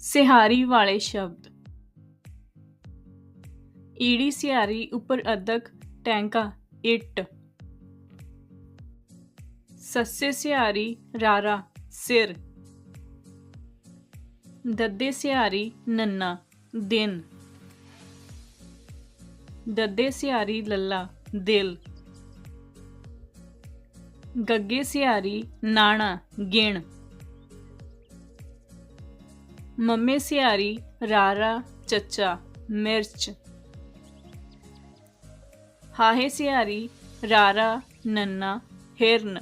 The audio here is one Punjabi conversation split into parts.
ਸਿਹਾਰੀ ਵਾਲੇ ਸ਼ਬਦ ਈੜੀ ਸਿਹਾਰੀ ਉੱਪਰ ਅਦਕ ਟੈਂਕਾ ਇੱਟ ਸੱਸੇ ਸਿਹਾਰੀ ਰਾਰਾ ਸਿਰ ਦੱਦੇ ਸਿਹਾਰੀ ਨੰਨਾ ਦਿਨ ਦੱਦੇ ਸਿਹਾਰੀ ਲੱਲਾ ਦਿਲ ਗੱਗੇ ਸਿਹਾਰੀ ਨਾਣਾ ਗਿਣ मम्मी सियारी, रारा चचा मिर्च। हाहे सियारी, रारा, नन्ना, हिरन।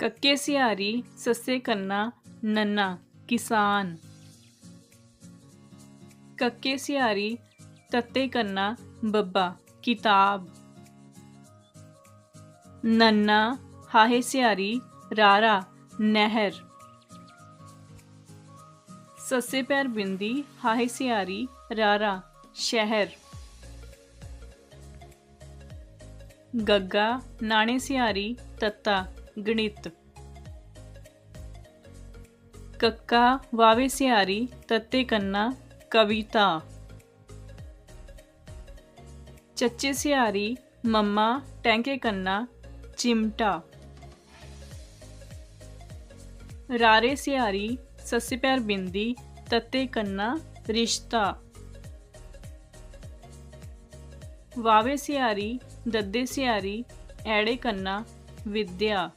कक्के सियारी, सस्से कन्ना, नन्ना, किसान। कक्के सियारी, तत्ते कन्ना, बब्बा, किताब। नन्ना, हाहे सियारी, रारा, नहर। ਸੱਸੇ ਪੈਰ ਬਿੰਦੀ, ਹਾਹੇ ਸਿਆਰੀ, ਰਾਰਾ, ਸ਼ਹਿਰ। ਗੱਗਾ, ਨਾਣੇ ਸਿਆਰੀ, ਤੱਤਾ, ਗਣਿਤ। ਕੱਕਾ, ਵਾਵੇ ਸਿਆਰੀ, ਤੱਤੇ ਕੰਨਾ ਕਵਿਤਾ ਚੱਚੇ ਸਿਆਰੀ, ਮੰਮਾ, ਟੈਂਕੇ ਕੰਨਾ, ਚਿਮਟਾ। ਰਾਰੇ ਸਿਆਰੀ ਸੱਸੇ ਪੈਰ ਬਿੰਦੀ, ਤੱਤੇ ਕੰਨਾ, ਰਿਸ਼ਤਾ। ਵਾਵੇ ਸਿਆਰੀ, ਦੱਦੇ ਸਿਆਰੀ, ਐੜੇ ਕੰਨਾ, ਵਿਦਿਆ।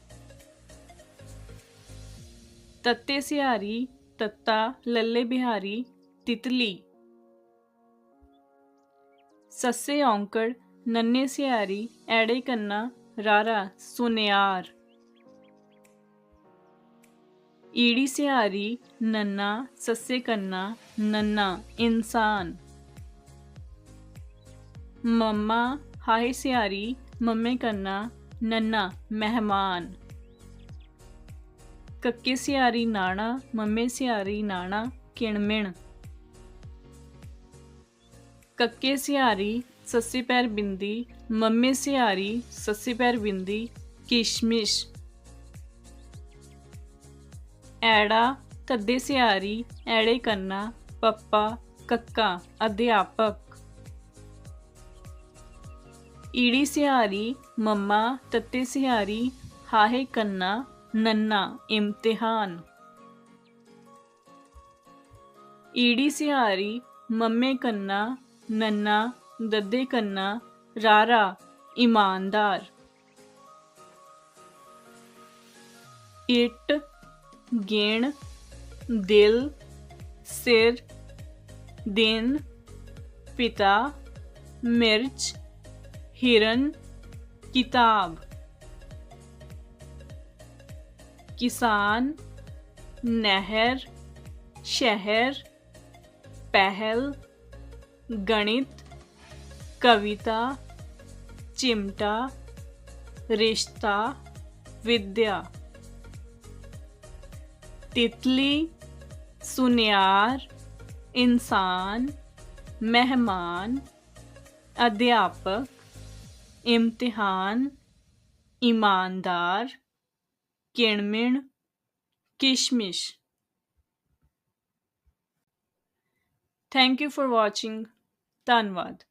ਤੱਤੇ ਸਿਆਰੀ, ਤੱਤਾ, ਲੱਲੇ ਬਿਹਾਰੀ, ਤਿਤਲੀ। ਸੱਸੇ ਔਂਕੜ, ਨੰਨੇ ਸਿਆਰੀ, ਐੜੇ ਕੰਨਾ, ਰਾਰਾ, ਸੁਨਿਆਰ। ਈੜੀ ਸਿਆਰੀ ਨੰਨਾ, ਸੱਸੇ ਕੰਨਾ, ਨੰਨਾ, ਇਨਸਾਨ। ਮੰਮਾ, ਹਾਏ ਸਿਆਰੀ ਮੰਮੇ ਕੰਨਾ, ਨੰਨਾ, ਮਹਿਮਾਨ। ਕੱਕੇ ਸਿਆਰੀ ਨਾਣਾ, ਮੰਮੇ ਸਿਆਰੀ ਨਾਣਾ, ਕਿਣਮਿਣ। ਕੱਕੇ ਸਿਆਰੀ ਸੱਸੀ ਪੈਰ ਬਿੰਦੀ, ਮੰਮੇ ਸਿਆਰੀ ਸੱਸੀ ਪੈਰ ਬਿੰਦੀ, ਕਿਸ਼ਮਿਸ਼। ਐੜਾ ਤੱਦੇ ਸਿਆਰੀ, ਐੜੇ ਕੰਨਾ, ਪੱਪਾ, ਕੱਕਾ, ਅਧਿਆਪਕ। ਈੜੀ ਸਿਹਾਰੀ ਮੰਮਾ, ਤੱਤੇ ਸਿਹਾਰੀ ਹਾਹੇ ਕੰਨਾ, ਨੰਨਾ, ਇਮਤਿਹਾਨ। ਈੜੀ ਸਿਹਾਰੀ ਮੰਮੇ ਕੰਨਾ, ਨੰਨਾ, ਦੱਦੇ ਕੰਨਾ, ਰਾਰਾ, ਇਮਾਨਦਾਰ। ਇੱਟ गेण, दिल, सिर, दिन, पिता, मिर्च, हिरन, किताब। किसान, नहर, शहर, पहल, गणित, कविता, चिमटा, रिश्ता, विद्या। तितली सुनियार इंसान मेहमान अध्यापक इम्तिहान ईमानदार किणमिण किशमिश। थैंक यू फॉर वॉचिंग धन्यवाद।